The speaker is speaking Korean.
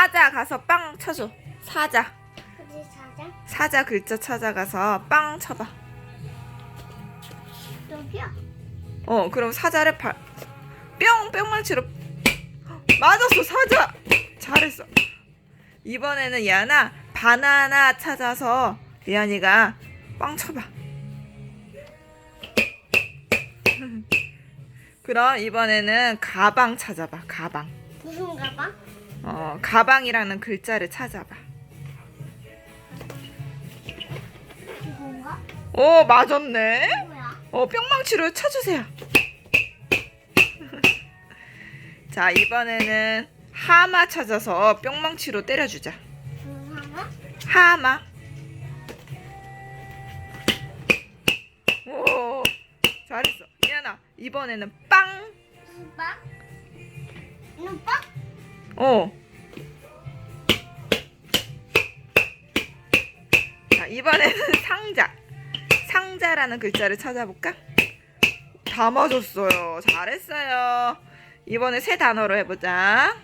사자 가서 빵 쳐줘. 사자. 어디 사자? 사자 글자 찾아가서 빵 쳐봐. 여기야. 어, 그럼 사자를 발, 뿅! 뿅망치로. 맞았어, 사자! 잘했어. 이번에는 예안아, 바나나 찾아서 예안이가 빵 쳐봐. 그럼 이번에는 가방 찾아봐, 가방. 무슨 가방? 어, 가방이라는 글자를 찾아봐. 이건가? 오, 맞았네? 뭐야? 어, 뿅망치로 쳐주세요. 자, 이번에는 하마 찾아서 뿅망치로 때려주자. 하마. 오, 잘했어. 미안아, 이번에는 빵. 이는 빵? 어. 이번에는 상자. 상자라는 글자를 찾아볼까? 다 맞았어요. 잘했어요. 이번에 새 단어로 해보자.